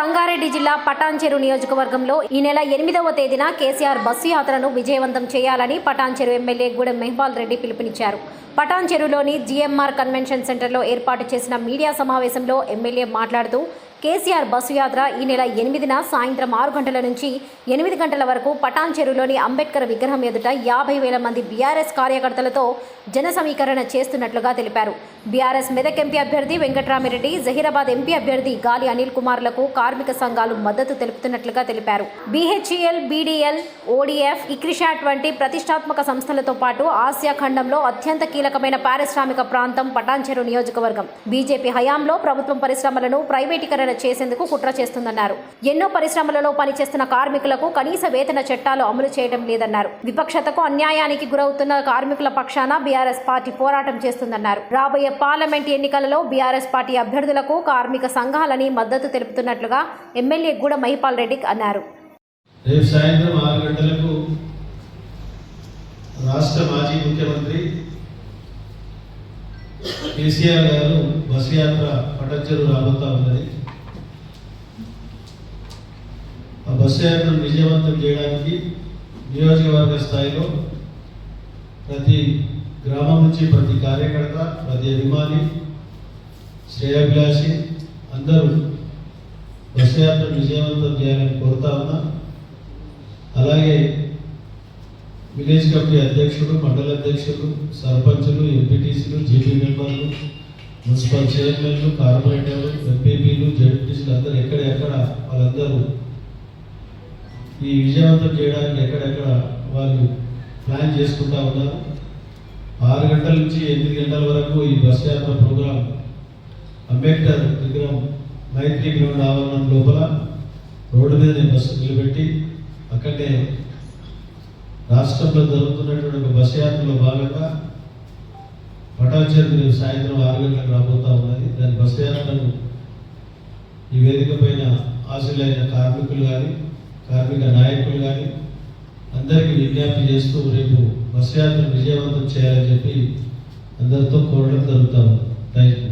సంగారెడ్డి జిల్లా పటాన్చెరు నియోజకవర్గంలో ఈ నెల ఎనిమిదవ తేదీన కేసీఆర్ బస్సు యాత్రను విజయవంతం చేయాలని పటాన్చెరు ఎమ్మెల్యే గూడెం మెహబాల్ రెడ్డి పిలుపునిచ్చారు. పటాన్చెరులోని జిఎంఆర్ కన్వెన్షన్ సెంటర్లో ఏర్పాటు చేసిన మీడియా సమావేశంలో ఎమ్మెల్యే మాట్లాడుతూ కేసీఆర్ బస్సు యాత్ర ఈ నెల ఎనిమిదిన సాయంత్రం ఆరు గంటల నుంచి ఎనిమిది గంటల వరకు పటాన్ చెరువులోని అంబేద్కర్ విగ్రహం ఎదుట యాభై వేల మంది బీఆర్ఎస్ కార్యకర్తలతో జన సమీకరణ చేస్తున్నట్లుగా తెలిపారు. బీఆర్ఎస్ మెదక్ ఎంపీ అభ్యర్థి వెంకట్రామిరెడ్డి జహీరాబాద్ ఎంపీ అభ్యర్థి గాలి అనిల్ కుమార్లకు కార్మిక సంఘాలు మద్దతు తెలుపుతున్నట్లుగా తెలిపారు. బీహెచ్ఈఎల్ బీడీఎల్ ఓడిఎఫ్ ఇక్రిషాట్ వంటి ప్రతిష్టాత్మక సంస్థలతో పాటు ఆసియా ఖండంలో అత్యంత కీలకమైన పారిశ్రామిక ప్రాంతం పటాన్ చెరువు నియోజకవర్గం. బీజేపీ హయాంలో ప్రభుత్వం పరిశ్రమలను ప్రైవేటీకరణ చేసేందుకు కుట్ర చేస్తుందన్నారు. ఎన్నో పరిశ్రమలలో పనిచేస్తున్న కార్మికులకు కనీస వేతన చట్టాలు అమలు చేయడం లేదన్నారు. విపక్షతకు అన్యాయానికి గురవుతున్న కార్మికుల పక్షాన బీఆర్ఎస్ పార్టీ పోరాటం చేస్తుందన్నారు. రాబోయే పార్లమెంట్ ఎన్నికలలో బీఆర్ఎస్ పార్టీ అభ్యర్థులకు కార్మిక సంఘాలని మద్దతు తెలుపుతున్నట్లుగా ఎమ్మెల్యే గూడ మహిపాల్ రెడ్డి అన్నారు. రేపు సాయంత్రం ఆరు గంటలకు రాష్ట్ర మాజీ ముఖ్యమంత్రి కేసీఆర్ గారు బస్ యాత్ర పటంచెరు రాబోతా ఉన్నది. బస్సు యాత్రను విజయవంతం చేయడానికి నియోజకవర్గ స్థాయిలో ప్రతి గ్రామం నుంచి ప్రతి కార్యకర్త ప్రతి అభిమాని శ్రేయాభిలాషి అందరూ బస్సు యాత్ర విజయవంతం చేయాలని కోరుతా ఉన్నా. అలాగే విలేజ్ కమిటీ అధ్యక్షుడు మండల అధ్యక్షులు సర్పంచులు ఎంపీటీసీలు జీపీ మెంబర్లు మున్సిపల్ చైర్మన్లు కార్పొరేటర్లు ఎంపీపీలు జడ్పీసీలు అందరూ ఎక్కడెక్కడ వాళ్ళందరూ ఈ విజయవంతం చేయడానికి ఎక్కడెక్కడ వాళ్ళు ప్లాన్ చేసుకుంటా ఉన్నారు? ఆరు గంటల నుంచి ఎనిమిది గంటల వరకు ఈ బస్ యాత్ర ప్రోగ్రాం అంబేద్కర్ విగ్రహం మైత్రి గ్రౌండ్ ఆవరణం లోపల రోడ్డు మీద బస్సు నిలబెట్టి అక్కడే రాష్ట్రంలో జరుగుతున్నటువంటి ఒక బస్ యాత్రలో భాగంగా పటాచార్య సాయంత్రం ఆరు గంటలకు రాబోతా ఉన్నది. దాని బస్ యాత్రను ఈ వేదిక పైన ఆశలైన కార్మికులు కానీ కార్మిక నాయకులు కానీ అందరికీ విజ్ఞప్తి చేస్తూ రేపు బస్ యాత్ర విజయవంతం చేయాలని చెప్పి అందరితో కోరడం జరుగుతాము థ్యాంక్ యూ